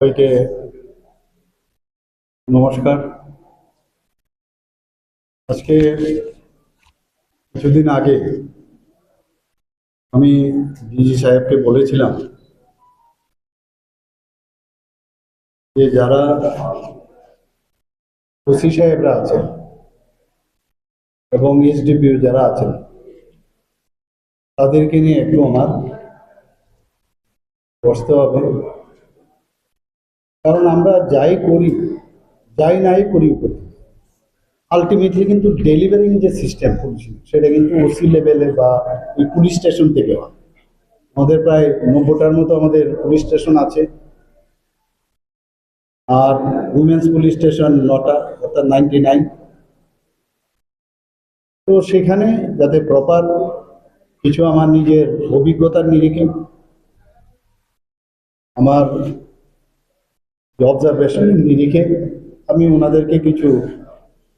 সবাইকে নমস্কার। আজকে কিছুদিন আগে আমি ডিজি সাহেবকে বলেছিলাম যে যারা ওসি সাহেবরা আছেন এবং এসডিপিও যারা আছেন, তাদেরকে নিয়ে একটু আমার বসতে হবে। কারণ আমরা যাই করি, যাই নাই করি আলটিমেটলি কিন্তু ডেলিভারিং যে সিস্টেম পুলিশ সেটা কিন্তু ওসি লেভেলে বা ওই পুলিশ স্টেশন থেকে হয়। আমাদের প্রায় নব্বইটার মতো আমাদের পুলিশ স্টেশন আছে। আর উমেন্স পুলিশ স্টেশন নটা, অর্থাৎ নাইনটি নাইন তো সেখানে যাতে প্রপার কিছু আমার নিজের অভিজ্ঞতার নিরিখে আমার যে অবজারভেশন নিরিখে আমি ওনাদেরকে কিছু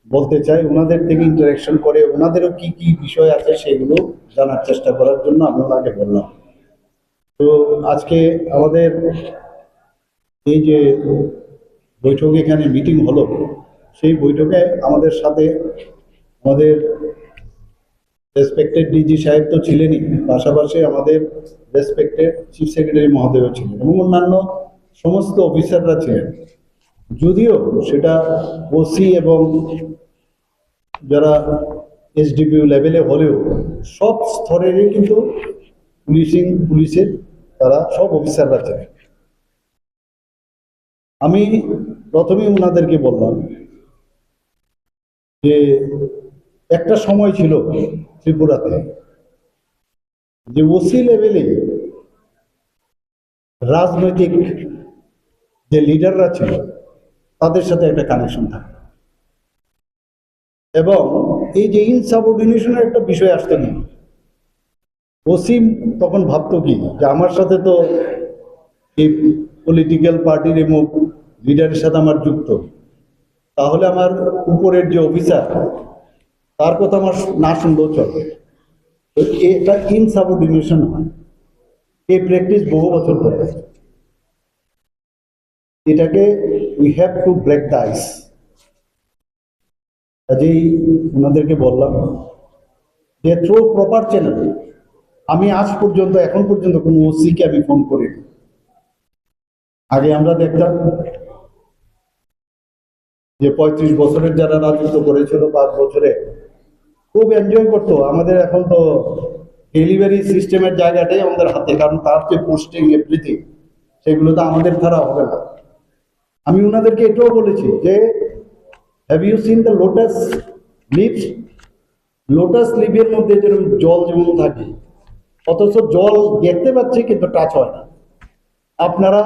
বলতে চাই। ওনাদের থেকে ইন্টারাকশন করে ওনাদেরও কি কি বিষয় আছে সেগুলো জানার চেষ্টা করার জন্য আমি ওনাকে বললাম। তো আজকে আমাদের এই যে বৈঠক এখানে মিটিং হলো, সেই বৈঠকে আমাদের সাথে আমাদের রেসপেক্টেড ডিজি সাহেব তো ছিলেনই, পাশাপাশি আমাদের রেসপেক্টেড চিফ সেক্রেটারি মহোদয়ও ছিলেন এবং অন্যান্য সমস্ত অফিসাররা ছিলেন। যদিও সেটা ওসি এবং যারা এসডিপিউ লেভেলে হলেও সব স্তরেরই কিন্তু পুলিশিং, পুলিশের তারা সব অফিসাররা ছিলেন। আমি প্রথমেই ওনাদেরকে বললাম যে একটা সময় ছিল ত্রিপুরাতে যে ওসি লেভেলে রাজনৈতিক যে লিডাররা ছিল, তাদের সাথে একটা কানেকশন থাকে এবং এই যে ইনসাবঅর্ডিনেশনের একটা বিষয় আসতে নেই ওসিম তখন ভাবতো কি, যে আমার সাথে তো এই পলিটিক্যাল পার্টির এবং লিডারের সাথে আমার যুক্ত। তাহলে আমার উপরের যে অফিসার তার কথা আমার না শুনলেও চলে। তো এটা ইনসাবঅর্ডিনেশন হয়। এই প্র্যাকটিস বহু বছর ধরে। এটাকে we have to break the ice কাজেই ওনাদেরকে বললাম যে থ্রু প্রপার চ্যানেল আমি আজ পর্যন্ত, এখন পর্যন্ত কোনো ওসিকে আমি ফোন করিনি। আগে আমরা দেখতাম যে, পঁয়ত্রিশ বছরের যারা রাজত্ব করেছিল, পাঁচ বছরে খুব এনজয় করতো। আমাদের এখন তো ডেলিভারি সিস্টেমের জায়গাটাই আমাদের হাতে, কারণ তার যে পোস্টিং এভরিথিং সেগুলো তো আমাদের দ্বারা হবে না। আমি ওনাদেরকে এটাও বলেছি যে have you seen the lotus leaves lotus লিভের মধ্যে যেরকম জল যেমন থাকে, অথচ জল দেখতে পাচ্ছি কিন্তু টাচ হয় না। আপনারা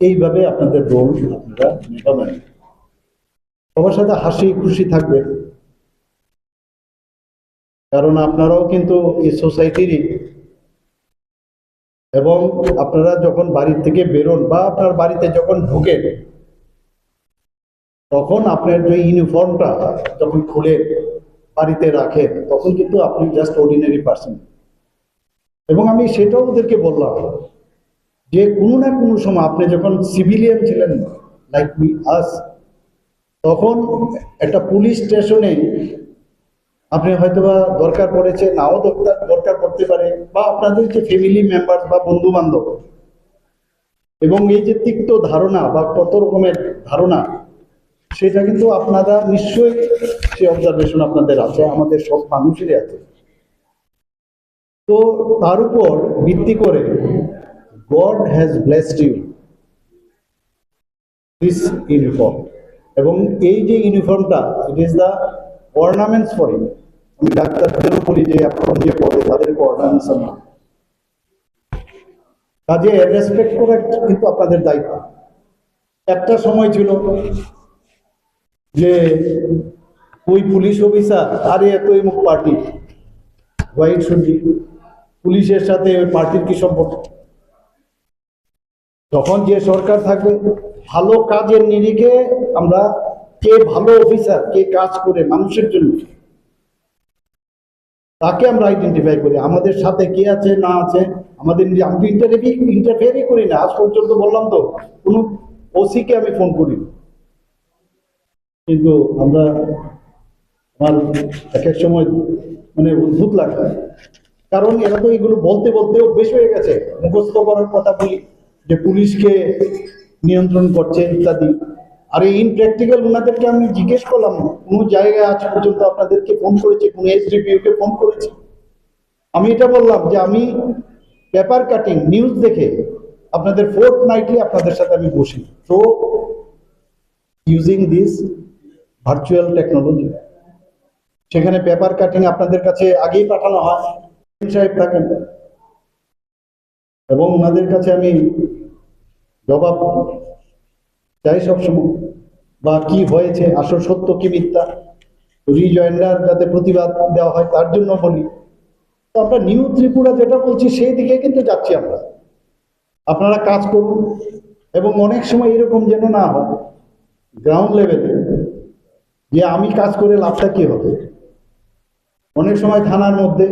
এইভাবে আপনাদের রোল আপনারা নেভাবেন। সবার সাথে হাসি খুশি থাকবেন কারণ আপনারাও কিন্তু এই সোসাইটিরই এবং আপনারা যখন বাড়ি থেকে বেরোন বা আপনার বাড়িতে যখন ঢোকেন, তখন আপনার যে ইউনিফর্মটা যখন খুলে বাড়িতে রাখেন, তখন কিন্তু আপনি জাস্ট অর্ডিনারি পার্সন এবং আমি সেটাও ওদেরকে বললাম যে কোনো না কোনো সময় আপনি যখন সিভিলিয়ান ছিলেন লাইক উই আস তখন একটা পুলিশ স্টেশনে আপনি হয়তোবা দরকার পড়েছে, নাও দরকার দরকার পড়তে পারে, বা আপনাদের যে ফ্যামিলি মেম্বার বা বন্ধু বান্ধব এবং এই যে তিক্ত ধারণা বা কত রকমের ধারণা, সেটা কিন্তু আপনারা নিশ্চয়ই সেই অবজারভেশন আপনাদের আছে, আমাদের সব মানুষেরই আছে। তো তার উপর ভিত্তি করে God has blessed you this uniform এবং এই যে ইউনিফর্মটা it is the ornaments for you আমি ডাক্তারদেরও বলি যে এখন যে পড়ে তাদেরকে আমি কাজে রেসপেক্ট করা কিন্তু আপনাদের দায়িত্ব। একটা সময় ছিল যে ওই পুলিশ অফিসার, আরে এত মুখ পার্টি, হোয়াইট পুলিশের সাথে ওই পার্টির কি সম্পর্ক? যখন যে সরকার থাকবে, ভালো কাজের নিরিখে আমরা কে ভালো অফিসার কে কাজ করে মানুষের জন্য তাকে আমরা আইডেন্টিফাই করি। আমাদের সাথে কে আছে, না আছে, আমাদের আমি তো ইন্টারভিউ ইন্টারফেয়ারই করি না। আজ পর্যন্ত বললাম তো, কোনো ওসিকে আমি ফোন করি কিন্তু আমরা আমার এক এক সময় মানে অদ্ভুত লাগে কারণ এরা তো এগুলো বলতে বলতে অভ্যেস হয়ে গেছে। মুখস্থ করার কথা বলি যে পুলিশকে নিয়ন্ত্রণ করছে ইত্যাদি। আর এই ইনপ্র্যাকটিক্যাল ওনাদেরকে আমি জিজ্ঞেস করলাম, কোনো জায়গায় আজ পর্যন্ত আপনাদেরকে ফোন করেছে, কোনো এসডিপিউকে ফোন করেছে? আমি এটা বললাম যে আমি পেপার কাটিং নিউজ দেখে আপনাদের ফোর্থ নাইটলি আপনাদের সাথে আমি বসি। তো ইউজিং দিস ভার্চুয়াল টেকনোলজি সেখানে পেপার কাটিং আপনাদের কাছে আগেই পাঠানো হয়। সাহেব থাকেন। এবং ওনাদের কাছে আমি জবাব চাই সবসময়। বা কি হয়েছে, আসল সত্য কি মিথ্যা? রিজয়েন্ডার যাতে প্রতিবাদ দেওয়া হয়, তার জন্য বলি। তো আমরা নিউ ত্রিপুরা যেটা বলছি, সেই দিকে কিন্তু যাচ্ছি আমরা। আপনারা কাজ করুন, এবং অনেক সময় এরকম যেন না হয় গ্রাউন্ড লেভেলে যে আমি কাজ করে লাভটা কি হবে? অনেক সময় থানার মধ্যে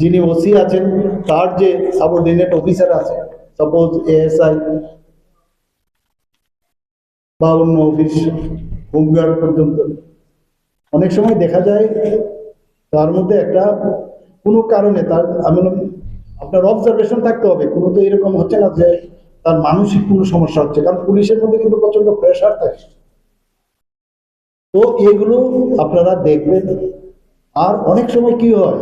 যিনি ওসি আছেন, তার যে সাবঅর্ডিনেট অফিসার আছে সাপোজ এএসআই বা অন্য অফিস হোমগার্ড পর্যন্ত। অনেক সময় দেখা যায় তার মধ্যে একটা কোনো কারণে তার, আমি আপনার অবজারভেশন থাকতে হবে। কোনো তো এরকম হচ্ছে না যে তার মানসিক কোনো সমস্যা হচ্ছে, কারণ পুলিশের মধ্যে কিন্তু প্রচণ্ড প্রেশার থাকে। তো এগুলো আপনারা দেখবেন। আর অনেক সময় কি হয়,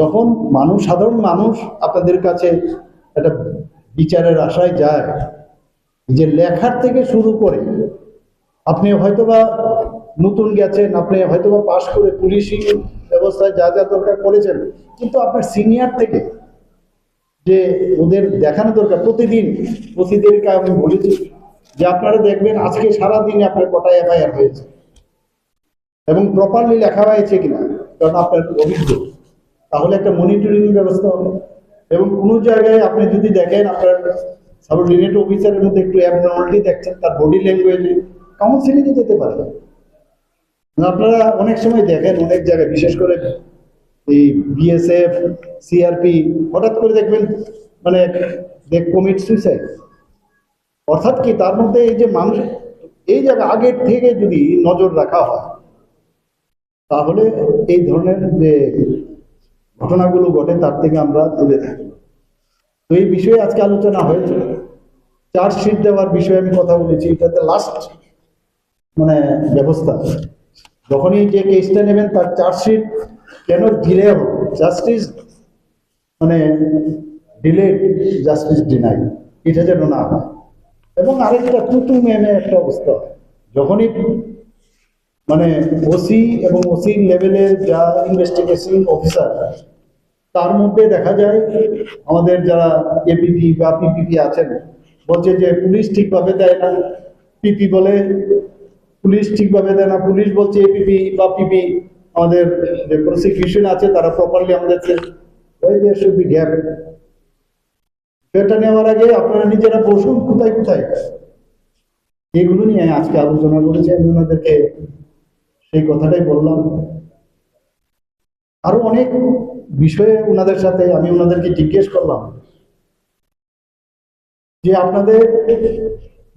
যখন মানুষ, সাধারণ মানুষ আপনাদের কাছে একটা বিচারের আশায় যায় যে লেখার থেকে শুরু করে, আপনি হয়তোবা নতুন গেছেন, আপনি হয়তোবা পাশ করে পুলিশি ব্যবস্থায় যা যা দরকার করেছেন, কিন্তু আপনার সিনিয়র থেকে যে ওদের দেখানো দরকার, প্রতিদিন প্রতিদিনকে আমি বলেছি যে আপনারা দেখবেন আজকে সারা দিনে আপনার কটা এফআইআর হয়েছে। এবং প্রপারলি লেখা হয়েছে কিনা, কারণ আপনার অভিজ্ঞ, তাহলে একটা মনিটরিং ব্যবস্থা হবে। এবং কোনো জায়গায় আপনি যদি দেখেন আপনার সাবঅর্ডিনেট অফিসারের মধ্যে একটু অ্যাবনর্মালিটি দেখছেন, তার বডি ল্যাঙ্গুয়েজে কাউন্সিলিংয়ে যেতে পারে। আপনারা অনেক সময় দেখেন, অনেক জায়গায়, বিশেষ করে এই বিএসএফ সিআরপি হঠাৎ করে দেখবেন মানে দেখ কমিট সুইসাইড অর্থাৎ কি, তার মধ্যে এই যে মানুষ, এই জায়গা আগের থেকে যদি নজর রাখা হয়, তাহলে এই ধরনের যে ঘটনাগুলো ঘটে, তার থেকে আমরা দূরে থাকি। তো এই বিষয়ে আজকে আলোচনা হয়েছে। চার্জশিট দেওয়ার বিষয়ে আমি কথা বলেছি এটাতে লাস্ট মানে ব্যবস্থা। যখনই যে কেসটা নেবেন, তার চার্জশিট কেন ডিলে হবে? জাস্টিস মানে ডিলেড জাস্টিস ডিনাই এটা যেন না হয়। এবং আরেকটা টুটু মেমে একটা অবস্থা। যখনই মানে ওসি এবং ওসি লেভেলের যা ইনভেস্টিগেশন অফিসার তার মধ্যে দেখা যায় আমাদের যারা এপিপি বা পিপিপি আছেন, বলছে যে পুলিশ ঠিকভাবে দেয় না। পিপি বলে, পুলিশ ঠিকভাবে দেয় না। পুলিশ বলছে এপিপি বা পিপি আমাদের যে প্রসিকিউশন আছে তারা প্রপারলি আমাদেরকে ওই দেয়ার শুড গ্যাপ সেটা নেওয়ার আগে আপনারা নিজেরা বসুন, কোথায় কোথায়? এগুলো নিয়ে আজকে আলোচনা করেছি। আমি ওনাদেরকে সেই কথাটাই বললাম। আরও অনেক বিষয়ে ওনাদের সাথে আমি ওনাদেরকে জিজ্ঞেস করলাম যে আপনাদের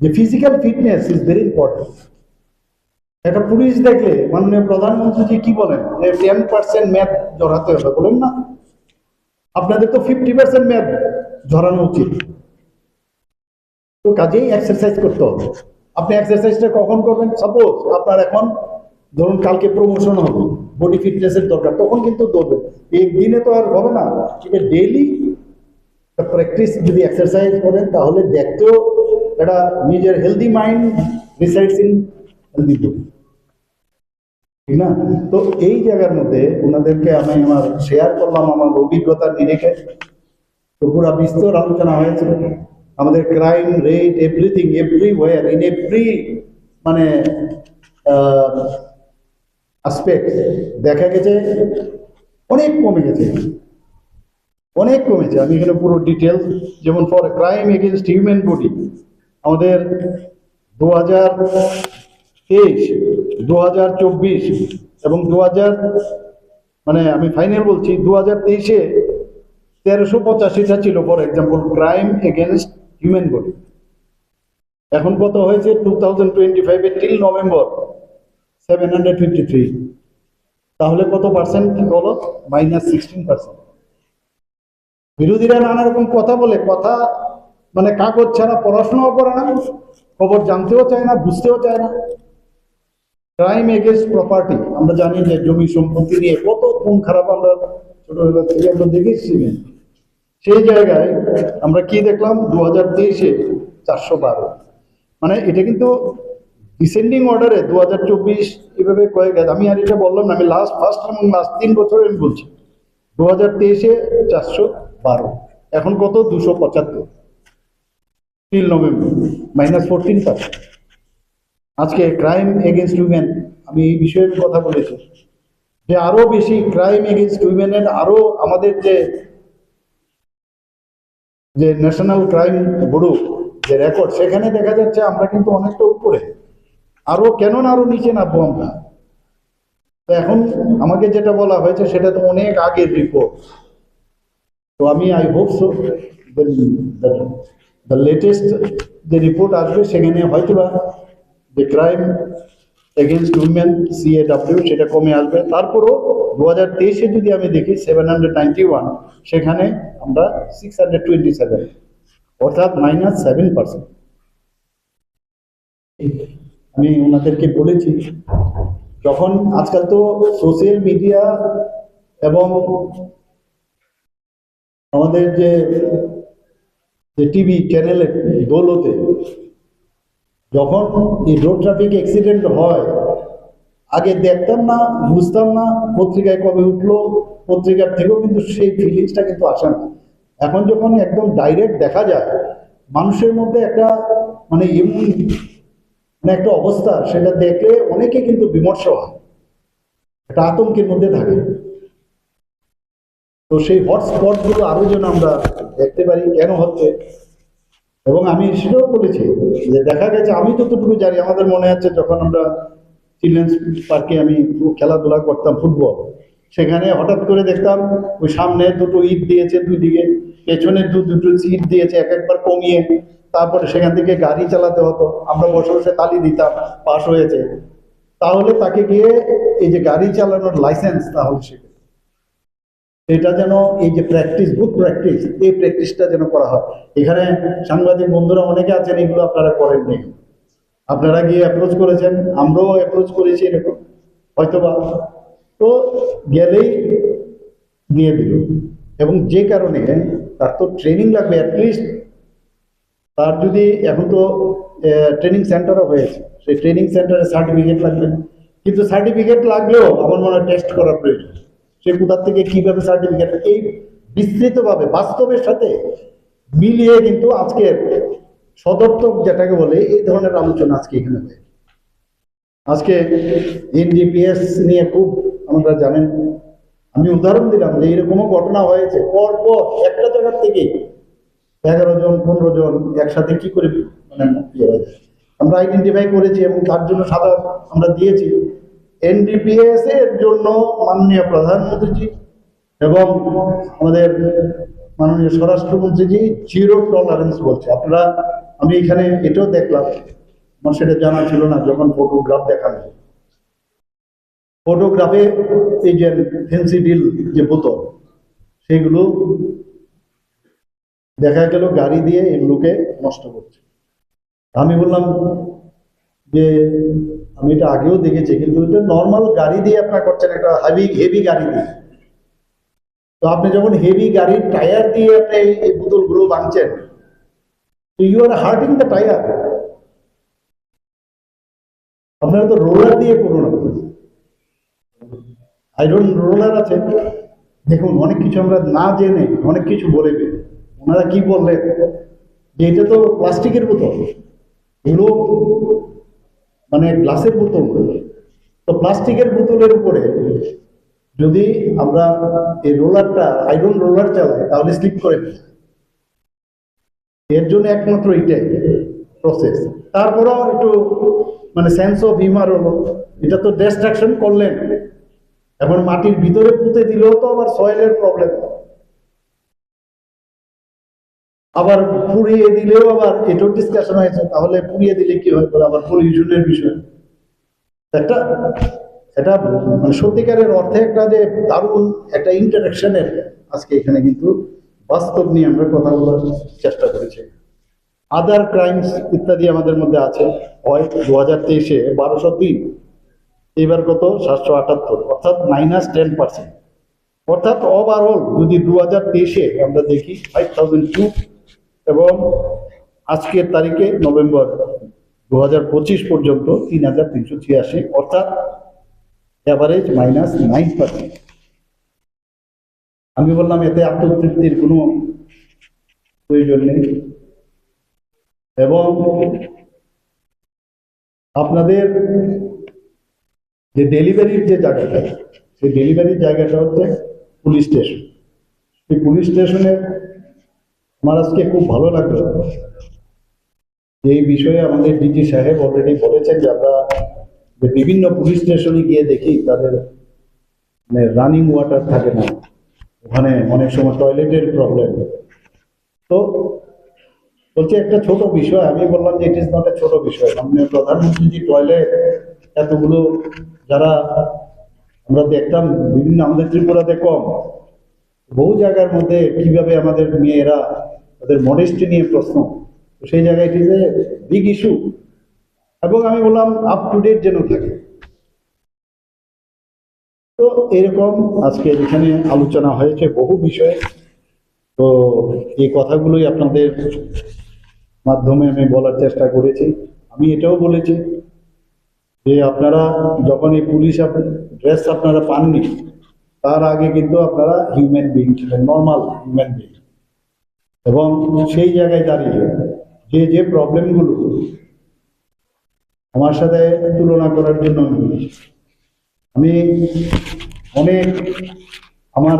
যে physical fitness is very important একটা পুলিশ দেখলে মাননীয় প্রধানমন্ত্রীজি কি বলেন যে টেন পার্সেন্ট ম্যাথ জড়াতে হবে, বলেন না। আপনাদের তো ফিফটি পার্সেন্ট ম্যাথ ঝরানো উচিত। তো কাজেই এক্সারসাইজ করতে হবে। আপনি এক্সারসাইজটা কখন করবেন? সাপোজ আপনার এখন ধরুন কালকে প্রমোশন হবে বডি ফিটনেসের দরকার, তখন কিন্তু দৌড়বেন একদিনে তো আর হবে না এটা ডেইলি প্র্যাকটিস যদি এক্সারসাইজ করেন, তাহলে দেখতেও এটা নিজের healthy mind resides in healthy body ঠিক না? তো এই জায়গার মধ্যে ওনাদেরকে আমি আমার শেয়ার করলাম আমার অভিজ্ঞতার নিরিখে। তো পুরো বিস্তর আলোচনা হয়েছে। আমাদের crime rate everything everywhere in every মানে আসপেক্ট দেখা গেছে, অনেক কমে গেছে। অনেক কমেছে আমি এখানে পুরো ডিটেলস যেমন for crime against human body আমাদের দু হাজার তেইশ দু হাজার চব্বিশ এবং দু হাজার মানে আমি ফাইনাল বলছি দু হাজার তেইশে তেরোশো পঁচাশিটা ছিল for example crime against human body এখন কত হয়েছে? টু থাউজেন্ড টোয়েন্টি ফাইভে till November seven hundred fifty three তাহলে কত পার্সেন্ট বলো? মাইনাস সিক্সটিন পার্সেন্ট বিরোধীরা নানা রকম কথা বলে, কথা মানে কাগজ ছাড়া পড়াশোনাও করে না, খবর জানতেও চায় না, বুঝতেও চায় না। ক্রাইম এগেনস্ট প্রপার্টি আমরা জানি যে জমি সম্পত্তি নিয়ে কত খুন খারাপ আমরা ছোটবেলা থেকে আমরা দেখেছি। সেই জায়গায় আমরা কি দেখলাম? দু হাজার তেইশে চারশো বারো। মানে এটা কিন্তু ডিসেন্ডিং অর্ডারে দু হাজার চব্বিশ এভাবে কয়েক আমি আর এটা বললাম না, আমি লাস্ট ফার্স্ট এবং লাস্ট তিন বছর আমি বলছি। দু হাজার তেইশে চারশো বারো, এখন কত? দুশো পঁচাত্তর। তিন নভেম্বর মাইনাস ফোরটিন পার্সেন্ট আজকে ক্রাইম এগেনস্ট উইমেন আমি এই বিষয়ে কথা বলেছি। যে আরও বেশি ক্রাইম এগেনস্ট উইমেনের আরও আমাদের যে যে ন্যাশনাল ক্রাইম ব্যুরো যে রেকর্ড সেখানে দেখা যাচ্ছে আমরা কিন্তু অনেকটা উপরে। আরও কেন না আরও নিচে নামবো আমরা? তো এখন আমাকে যেটা বলা হয়েছে, সেটা তো অনেক আগের রিপোর্ট তো আমি I hope so the latest যে রিপোর্ট আসবে, সেখানে হয়তো বা যে ক্রাইম এগেনস্ট উইমেন সিএডাব্লিউ সেটা কমে আসবে। তারপরও দু হাজার তেইশে যদি আমি দেখি সেভেন হান্ড্রেড নাইনটি ওয়ান সেখানে আমরা সিক্স হান্ড্রেড টোয়েন্টি সেভেন অর্থাৎ মাইনাস সেভেন পার্সেন্ট আমি ওনাদেরকে বলেছি, যখন আজকাল তো সোশ্যাল মিডিয়া এবং আমাদের যে টিভি চ্যানেলে দৌলতে যখন এই রোড ট্রাফিক অ্যাক্সিডেন্ট হয়, আগে দেখতাম না, বুঝতাম না পত্রিকায় কবে উঠল, পত্রিকার থেকেও কিন্তু সেই ফিলিংসটা কিন্তু আসে না। এখন যখন একদম ডাইরেক্ট দেখা যায়, মানুষের মধ্যে একটা মানে এমন মানে একটা অবস্থা, সেটা দেখলে অনেকে কিন্তু বিমর্ষ হয়। একটা আতঙ্কের মধ্যে থাকে। তো সেই হটস্পটগুলো আরও যেন আমরা দেখতে পারি, কেন হচ্ছে? এবং আমি সেটাও বলেছি যে দেখা গেছে, আমি যতটুকু জানি, আমাদের মনে আছে যখন আমরা চিলড্রেন্স পার্কে আমি খেলাধুলা করতাম, ফুটবল, সেখানে হঠাৎ করে দেখতাম ওই সামনে দুটো ইট দিয়েছে দুই দিকে পেছনে দু দুটো ইট দিয়েছে এক একবার কমিয়ে তারপরে সেখান থেকে গাড়ি চালাতে হতো। আমরা বসে বসে তালি দিতাম পাশ হয়েছে। তাহলে তাকে গিয়ে এই যে গাড়ি চালানোর লাইসেন্স তাহলে শিখে এটা যেন এই যে প্র্যাকটিস গুড প্র্যাকটিস এই প্র্যাকটিসটা যেন করা হয়। এখানে সাংবাদিক বন্ধুরা অনেকে আছেন, এগুলো আপনারা করেননি আপনারা গিয়ে অ্যাপ্রোচ করেছেন, আমরাও অ্যাপ্রোচ করেছি এরকম। হয়তোবা। তো গেলেই দিয়ে দিল। এবং যে কারণে তার তো ট্রেনিং লাগবে অ্যাটলিস্ট তার যদি এখন তো ট্রেনিং সেন্টারও হয়েছে, সেই ট্রেনিং সেন্টারে সার্টিফিকেট লাগবে। কিন্তু সার্টিফিকেট লাগলেও আমার মনে হয় টেস্ট করার প্রয়োজন। সে কোথার থেকে কীভাবে সার্টিফিকেট এই বিস্তৃতভাবে, বাস্তবের সাথে মিলিয়ে কিন্তু আজকের সদর্থক যেটাকে বলে, এই ধরনের আলোচনা আজকে এখানে হয় আজকে এনডিপিএস নিয়ে খুব আমরা জানেন। আমি উদাহরণ দিলাম যে এরকমও ঘটনা হয়েছে। পর পর একটা জায়গার থেকে এগারো জন, পনেরো জন একসাথে কি করে মানে আমরা আইডেন্টিফাই করেছি এবং তার জন্য সাদা আমরা দিয়েছি। এনডিপিএস এর জন্য মাননীয় প্রধানমন্ত্রীজি এবং আমাদের মাননীয় স্বরাষ্ট্রমন্ত্রীজি জিরো টলারেন্স বলছে। আপনারা, আমি এখানে এটাও দেখলাম। আমার সেটা জানা ছিল না যখন ফটোগ্রাফ দেখানো ফটোগ্রাফে এই যে ফেন্সি ডিল যে বোতল, সেগুলো দেখা গেল গাড়ি দিয়ে এগুলোকে নষ্ট করছে। আমি বললাম যে, আমি এটা আগেও দেখেছি, কিন্তু এটা নর্মাল গাড়ি দিয়ে আপনার করছেন, একটা হেভি হেভি গাড়ি দিয়ে। তো আপনি যখন হেভি গাড়ির টায়ার দিয়ে আপনি এই- বোতলগুলো ভাঙছেন, তো you are hurting the tyre আপনারা তো রোলার দিয়ে করুন আয়রন রোলার আছে। দেখুন, অনেক কিছু আমরা না জেনে, অনেক কিছু বলে দিই ওনারা কি বললেন? যে এটা তো প্লাস্টিকের বোতল। এগুলো মানে গ্লাসের বোতল। তো প্লাস্টিকের বোতলের উপরে যদি আমরা এই রোলারটা আয়রন রোলার চালাই, তাহলে স্লিপ করে এর জন্য একমাত্র এটাই প্রসেস তারপরেও একটু মানে সেন্স অফ হিউমার হলো। এটা তো ডেস্ট্রাকশন করলেন। এখন মাটির ভিতরে পুঁতে দিলেও তো আবার সয়েলের প্রবলেম আবার পুড়িয়ে দিলেও আবার এটাও ডিসকাশন হয়েছে, তাহলে পুড়িয়ে দিলে কি হয় আবার পলিউশনের বিষয়। একটা এটা মানে সত্যিকারের অর্থে একটা যে দারুণ একটা ইন্টারাকশনের আজকে এখানে কিন্তু বাস্তব নিয়ে আমরা কথা বলার চেষ্টা করেছি। আদার ক্রাইমস ইত্যাদি আমাদের মধ্যে আছে। হয় দু হাজার তেইশে বারোশো তিন, এবার কত? সাতশো আটাত্তর, অর্থাৎ মাইনাস টেন পার্সেন্ট অর্থাৎ ওভারঅল যদি দু হাজার তেইশে আমরা দেখি ফাইভ থাউজেন্ড টু এবং আজকের তারিখে নভেম্বর দু হাজার পঁচিশ পর্যন্ত তিন হাজার তিনশো ছিয়াশি, অর্থাৎ অ্যাভারেজ মাইনাস নাইন পার্সেন্ট আমি বললাম, এতে আত্মতৃপ্তির কোনো প্রয়োজন নেই। এবং আপনাদের যে ডেলিভারির যে জায়গাটা, সেই ডেলিভারির জায়গাটা হচ্ছে পুলিশ স্টেশন। সেই পুলিশ স্টেশনের আমার আজকে খুব ভালো লাগল। এই বিষয়ে আমাদের ডিজি সাহেব অলরেডি বলেছেন যে আমরা যে বিভিন্ন পুলিশ স্টেশনে গিয়ে দেখি তাদের মানে রানিং ওয়াটার থাকে না। ওখানে অনেক সময় টয়লেটের প্রবলেম তো বলছে একটা ছোট বিষয়, আমি বললাম যে ইট ইজ নট এ ছোট বিষয়। মাননীয় প্রধানমন্ত্রী যে টয়লেট এতগুলো যারা আমরা দেখতাম, বিভিন্ন আমাদের ত্রিপুরাতে কম। বহু জায়গার মধ্যে কীভাবে আমাদের মেয়েরা তাদের মডেস্টি নিয়ে প্রশ্ন। তো সেই জায়গায় it is a big issue এবং আমি বললাম আপ টু ডেট যেন থাকে। তো এরকম আজকে এখানে আলোচনা হয়েছে বহু বিষয়ে, তো এই কথাগুলোই আপনাদের মাধ্যমে আমি বলার চেষ্টা করেছি। আমি এটাও বলেছি যে আপনারা যখন এই পুলিশ ড্রেস আপনারা পাননি, তার আগে কিন্তু আপনারা হিউম্যান বিং ছিলেন নর্মাল হিউম্যান বিং এবং সেই জায়গায় দাঁড়িয়ে যে যে প্রবলেমগুলো আমার সাথে তুলনা করার জন্য আমি অনেক আমার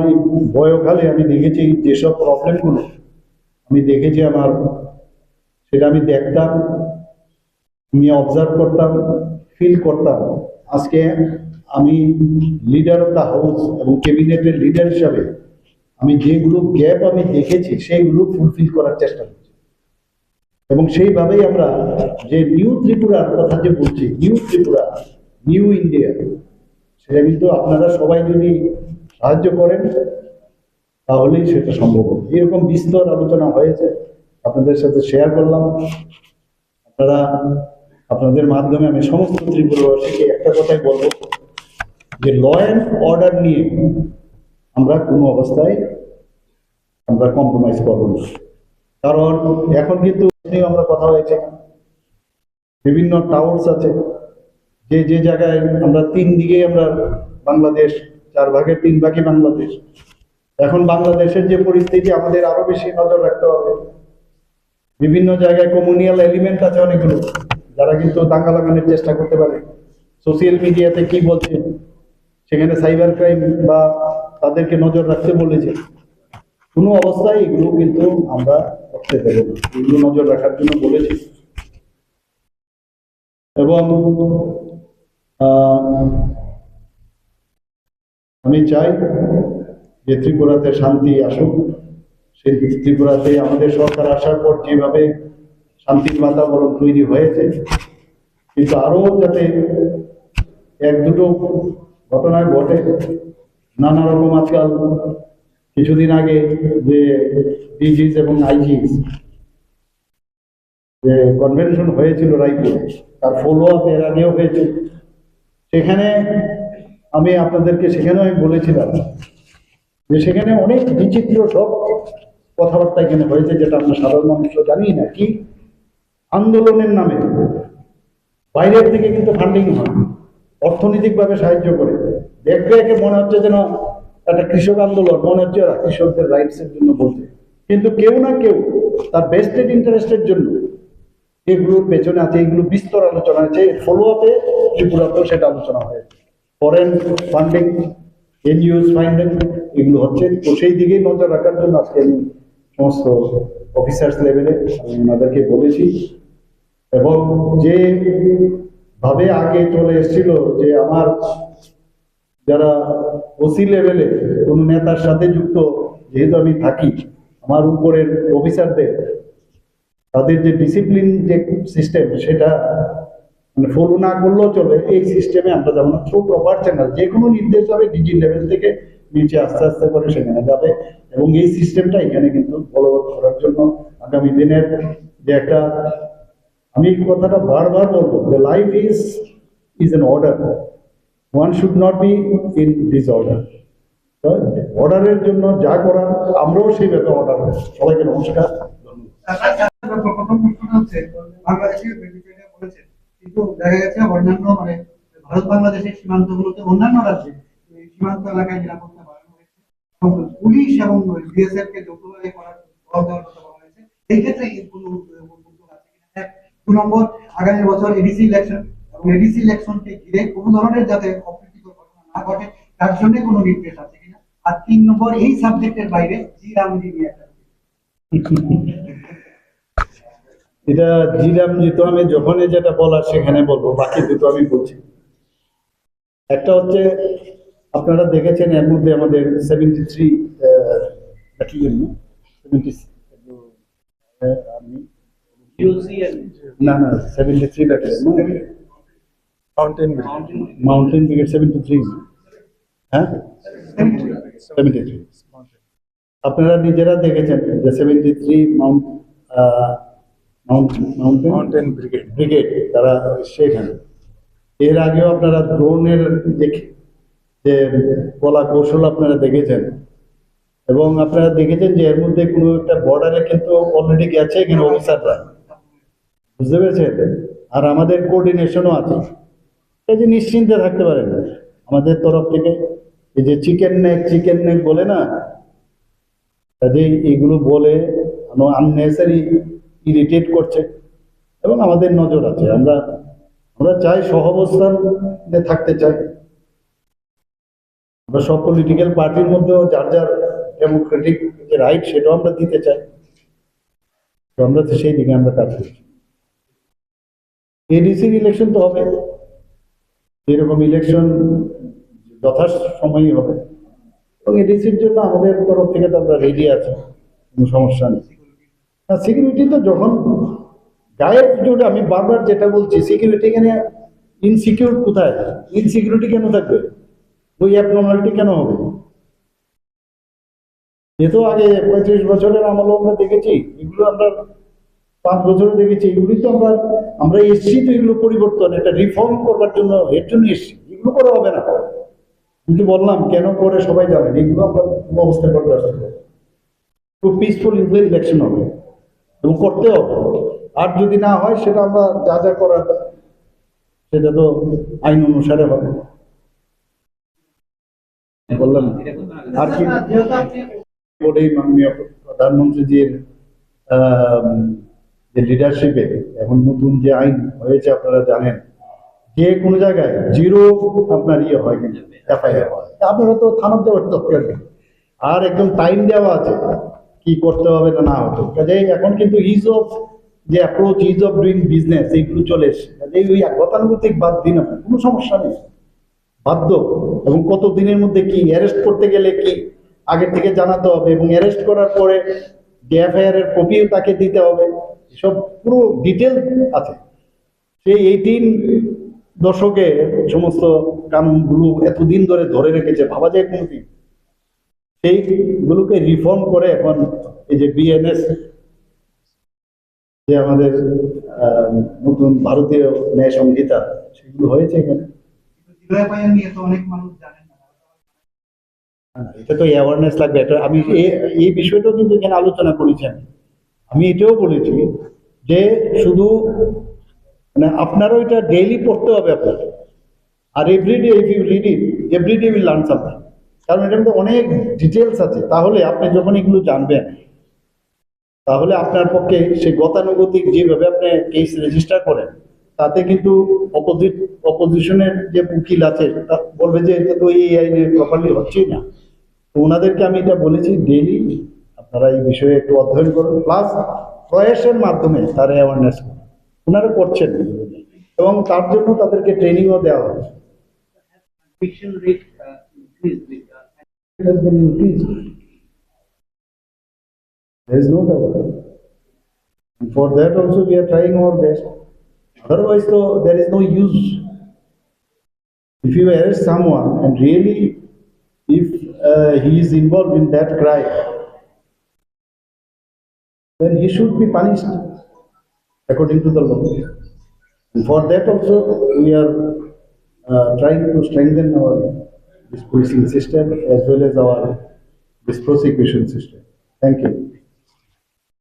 বয়কালে আমি দেখেছি যেসব প্রবলেমগুলো আমি দেখেছি আমার, সেটা আমি দেখতাম, আমি অবজার্ভ করতাম ফিল করতাম। আজকে আমি লিডার অফ দ্য হাউস এবং ক্যাবিনেটের লিডার হিসাবে আমি যেগুলো গ্যাপ আমি দেখেছি, সেইগুলো ফুলফিল করার চেষ্টা করছি। এবং সেইভাবেই আমরা যে নিউ ত্রিপুরার কথা যে বলছি নিউ ত্রিপুরা নিউ ইন্ডিয়া সেটা কিন্তু আপনারা সবাই যদি সাহায্য করেন, তাহলেই সেটা সম্ভব হবে। এরকম বিস্তর আলোচনা হয়েছে, আপনাদের সাথে শেয়ার করলাম। আপনারা, আপনাদের মাধ্যমে আমি সমস্ত ত্রিপুরাবাসীকে একটা কথাই বলব, যে ল অ্যান্ড অর্ডার নিয়ে আমরা কোনো অবস্থায় আমরা কম্প্রোমাইজ করব না। কারণ এখন কিন্তু আমরা কথা হয়েছে, বিভিন্ন টাওয়ার্স আছে। যে যে জায়গায় আমরা তিন দিকে আমরা বাংলাদেশ, চার ভাগের তিন ভাগই বাংলাদেশ। এখন বাংলাদেশের যে পরিস্থিতি, আমাদের আরও বেশি নজর রাখতে হবে। বিভিন্ন জায়গায় কমিউনিয়াল এলিমেন্ট আছে অনেকগুলো, যারা কিন্তু দাঙ্গা লাগানোর চেষ্টা করতে পারে। সোশ্যাল মিডিয়াতে কি বলছে? সেখানে সাইবার ক্রাইম বা তাদেরকে নজর রাখতে বলেছে। কোনো অবস্থায় এগুলো কিন্তু আমরা করতে দেবো এগুলো নজর রাখার জন্য বলেছি। এবং আমি চাই যে ত্রিপুরাতে শান্তি আসুক। সেই ত্রিপুরাতে আমাদের সরকার আসার পর যেভাবে শান্তির বাতাবরণ তৈরি হয়েছে, কিন্তু আরও যাতে এক দুটো ঘটনা ঘটে নানা রকম আজকাল, কিছুদিন আগে যে ডিজিস এবং আইজিস যে কনভেনশন হয়েছিল রায়পুরে, তার ফলো আপ এর আগেও হয়েছে সেখানে আমি আপনাদেরকে, সেখানেও আমি বলেছিলাম যে সেখানে অনেক বিচিত্র সব কথাবার্তা এখানে হয়েছে, যেটা আমরা সাধারণ মানুষ জানি না কি। আন্দোলনের নামে, বাইরের থেকে কিন্তু ফান্ডিং হয়, অর্থনৈতিকভাবে সাহায্য করে। দেখবে একে মনে হচ্ছে যেন একটা কৃষক আন্দোলন, মনে হচ্ছে ওরা কৃষকদের রাইটস এর জন্য বলছে। কিন্তু কেউ না কেউ তার বেস্টেড ইন্টারেস্টের জন্য এগুলোর পেছনে আছে, এগুলো বিস্তর আলোচনা আছে ফলো আপে ত্রিপুরাতেও সেটা আলোচনা হয়েছে ফরেন ফান্ডিং এনজিওস ফান্ডিং এগুলো হচ্ছে। তো সেই দিকেই নজর রাখার জন্য আজকে আমি সমস্ত অফিসার্স লেভেলে আমি ওনাদেরকে বলেছি। এবং যে ভাবে আগে চলে এসেছিল যে আমার যারা ওসি লেভেলে কোন নেতার সাথে যুক্ত, যেহেতু আমি থাকি, আমার উপরের অফিসারদের তাদের যে ডিসিপ্লিন যে সিস্টেম সেটা মানে ফলো না করলেও চলে, এই সিস্টেমে আমরা যাব না। থ্রু প্রপার চ্যানেল যে কোনো নির্দেশ হবে ডিজি লেভেল থেকে নিচে আস্তে আস্তে করে সেখানে যাবে এবং এই সিস্টেমটা এখানে কিন্তু বলবৎ করার জন্য আগামী দিনের যে একটা, আমি কথাটা বারবার বলব life is is an order one should not be in disorder অর্ডারের জন্য যা করার, আমরাও সেইভাবে অর্ডার সবাইকে নমস্কার। কিন্তু দেখা গেছে অন্যান্য মানে ভারত বাংলাদেশের সীমান্তগুলোতে অন্যান্য রাজ্যে সীমান্ত এলাকায় নিরাপত্তা বাড়ানো পুলিশ এবং বিএসএফ ক্ষেত্রে কোনো দু নম্বর আগামী বছর এডিসি ইলেকশন এবং এডিসি ইলেকশনকে ঘিরে কোনো ধরনের যাতে অপ্রীতিকর ঘটনা না ঘটে তার জন্য কোনো নির্দেশ আছে কিনা? আর তিন নম্বর এই সাবজেক্টের বাইরে জি রামজি নিয়ে একটা এটা জিরাম জিতো আমি যখনই যেটা বলার সেখানে বলব বাকি দুটো আমি বলছি। একটা হচ্ছে আপনারা দেখেছেন এর মধ্যে আমাদের সেভেন্টি থ্রি ব্যাটালিয়ন সেভেন্টি আমি না না seventy three battalion Mountain mountain brigade seventy three হ্যাঁ সেভেন্টি থ্রি আপনারা নিজেরা দেখেছেন যে seventy three mount mountain Mountain Brigade. Brigade তারা সেখানে এর আগেও আপনারা ড্রোনের যে কলা কৌশল আপনারা দেখেছেন এবং আপনারা দেখেছেন যে এর মধ্যে কোনো একটা বর্ডারে কিন্তু অলরেডি গেছে এখানে অফিসাররা বুঝতে পেরেছেন? আর আমাদের কোঅর্ডিনেশনও আছে। এই নিশ্চিন্তে থাকতে পারেন আমাদের তরফ থেকে এই যে চিকেন নেক চিকেন নেক বলে না কাজেই এগুলো বলে আননেসারি ইরিটেট করছে এবং আমাদের নজর আছে। আমরা আমরা চাই সহাবস্থানে থাকতে চাই। আমরা সব পলিটিক্যাল পার্টির মধ্যেও যার যার ডেমোক্রেটিক যে রাইট সেটাও আমরা দিতে চাই। তো আমরা সেই দিকে আমরা কাজ করছি এডিসির ইলেকশন তো হবে। এরকম ইলেকশন যথা সময়ই হবে। এবং এডিসির জন্য আমাদের তরফ থেকে তো আমরা রেডি আছি, কোনো সমস্যা নেই। না সিকিউরিটি তো যখন গায়ের জোরে আমি বারবার যেটা বলছি সিকিউরিটি এখানে ইনসিকিউর কোথায়? ইনসিকিউরিটি কেন থাকবে? ওই অ্যাবনর্মালিটি কেন হবে? এ তো আগে পঁয়ত্রিশ বছরের আমল আমরা দেখেছি, এগুলো আমরা পাঁচ বছরে দেখেছি এগুলি তো আমরা আমরা এসছি তো এগুলো পরিবর্তন এটা রিফর্ম করবার জন্য এর জন্য এসছি। এগুলো করা হবে না। কিন্তু বললাম কেন করে সবাই জানেন এগুলো আমরা কোনো অবস্থায় করতে আসতে পারি খুব পিসফুল ইলেকশন হবে এবং করতে হবে। আর যদি না হয় সেটা আমরা যা যা করার সেটা তো আইন অনুসারে হবে। বললাম আর কি? প্রধানমন্ত্রীজির যে লিডারশিপে এখন নতুন যে আইন হয়েছে আপনারা জানেন, যে কোনো জায়গায় জিরো আপনার ইয়ে হয় এফআইআর হয়। আপনারা তো থানার দেওয়ার দরকার আর একদম টাইম দেওয়া আছে, কি করতে হবে না না হতো কাজেই এখন কিন্তু ইজ অফ যে approach ease of doing business এইগুলো চলে কাজেই ওই গতানুগতিক বাদ দিন আপনার, কোনো সমস্যা নেই। বাধ্য। এবং কত দিনের মধ্যে কি অ্যারেস্ট করতে গেলে কি আগের থেকে জানাতে হবে, এবং অ্যারেস্ট করার পরে যে এফআইআর এর কপিও তাকে দিতে হবে সব পুরো ডিটেল আছে। সেই এইটিন দশকে সমস্ত কানুনগুলো এতদিন ধরে ধরে রেখেছে ভাবা যায় কোনোদিন সেইগুলোকে রিফর্ম করে এখন এই যে বিএনএস যে আমাদের নতুন ভারতীয় ন্যায় সংহিতা সেগুলো হয়েছে এখানে। অনেক মানুষ জানেন না। হ্যাঁ, এটা তো অ্যাওয়ারনেস লাগবে। এটা আমি এই বিষয়টাও কিন্তু এখানে আলোচনা করেছি আমি। এটাও বলেছি যে শুধু মানে আপনারও এটা ডেইলি পড়তে হবে আপনাকে। আর everyday if you read it everyday will learn something কারণ এটার মধ্যে অনেক ডিটেলস আছে। তাহলে আপনি যখন এগুলো জানবেন, তাহলে আপনার পক্ষে সেই গতানুগতিক যেভাবে আপনি কেস রেজিস্টার করেন, তাতে কিন্তু অপোজিট অপোজিশনের যে উকিল আছে বলবে যে এটা তো এই আইনে প্রপারলি হচ্ছেই না। ওনাদেরকে আমি এটা বলেছি ডেইলি আপনারা এই বিষয়ে একটু অধ্যয়ন করুন প্লাস প্রয়াসের মাধ্যমে তার অ্যাওয়ারনেস ওনারা করছেন এবং তার জন্য তাদেরকে ট্রেনিংও দেওয়া হচ্ছে uh, uh. There is no doubt. And for that also we are trying our best. Otherwise, though, there is no use. If you arrest someone and really, if uh, he is involved in that crime, then he should be punished according to the law. And for that also, we are uh, trying to strengthen our this policing system as well as our this prosecution system. Thank you.